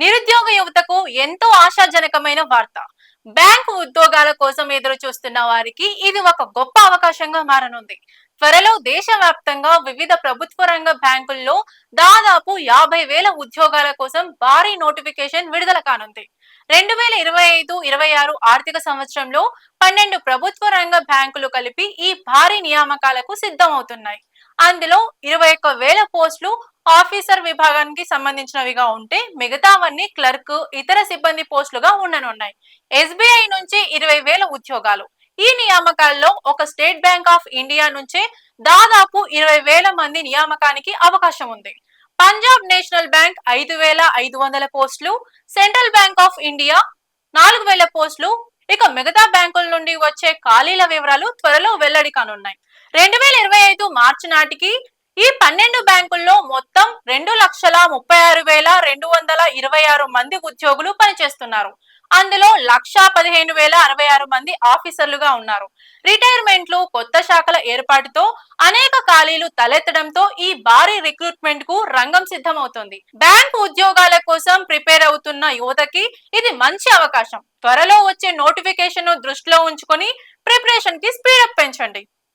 నిరుద్యోగ యువతకు ఎంతో ఆశాజనకమైన వార్త. బ్యాంకు ఉద్యోగాల కోసం ఎదురు చూస్తున్న వారికి ఇది ఒక గొప్ప అవకాశంగా మారనుంది. త్వరలో దేశవ్యాప్తంగా వివిధ ప్రభుత్వ రంగ బ్యాంకుల్లో దాదాపు యాభై వేల ఉద్యోగాల కోసం భారీ నోటిఫికేషన్ విడుదల కానుంది. రెండు వేల ఇరవై ఐదు ఇరవై ఆరు ఆర్థిక సంవత్సరంలో పన్నెండు ప్రభుత్వ రంగ బ్యాంకులు కలిపి ఈ భారీ నియామకాలకు సిద్ధమవుతున్నాయి. అందులో ఇరవై ఒక్క వేల పోస్టులు ఆఫీసర్ విభాగానికి సంబంధించినవిగా ఉంటే మిగతావన్నీ క్లర్క్ ఇతర సిబ్బంది పోస్టులుగా ఉండనున్నాయి. ఎస్బీఐ నుంచి ఇరవై వేల ఉద్యోగాలు. ఈ నియామకాల్లో ఒక స్టేట్ బ్యాంక్ ఆఫ్ ఇండియా నుంచే దాదాపు ఇరవై వేల మంది నియామకానికి అవకాశం ఉంది. పంజాబ్ నేషనల్ బ్యాంక్ ఐదు వేల ఐదు వందల పోస్టులు సెంట్రల్ బ్యాంక్ ఆఫ్ ఇండియా నాలుగు వేల పోస్టులు. ఇక మిగతా బ్యాంకుల నుండి వచ్చే ఖాళీల వివరాలు త్వరలో వెల్లడి కానున్నాయి. రెండు వేల ఇరవై ఐదు మార్చి నాటికి ఈ పన్నెండు బ్యాంకుల్లో మొత్తం రెండు లక్షల ముప్పై ఆరు వేల రెండు ఇరవై ఆరు మంది ఉద్యోగులు పనిచేస్తున్నారు. అందులో లక్షా పదిహేను వేల అరవై ఆరు మంది ఆఫీసర్లుగా ఉన్నారు. రిటైర్మెంట్లు కొత్త శాఖల ఏర్పాటుతో అనేక ఖాళీలు తలెత్తడంతో ఈ భారీ రిక్రూట్మెంట్కు రంగం సిద్ధమవుతుంది. బ్యాంకు ఉద్యోగాల కోసం ప్రిపేర్ అవుతున్న యువతకి ఇది మంచి అవకాశం. త్వరలో వచ్చే నోటిఫికేషన్ను దృష్టిలో ఉంచుకొని ప్రిపరేషన్కి స్పీడప్ పెంచండి.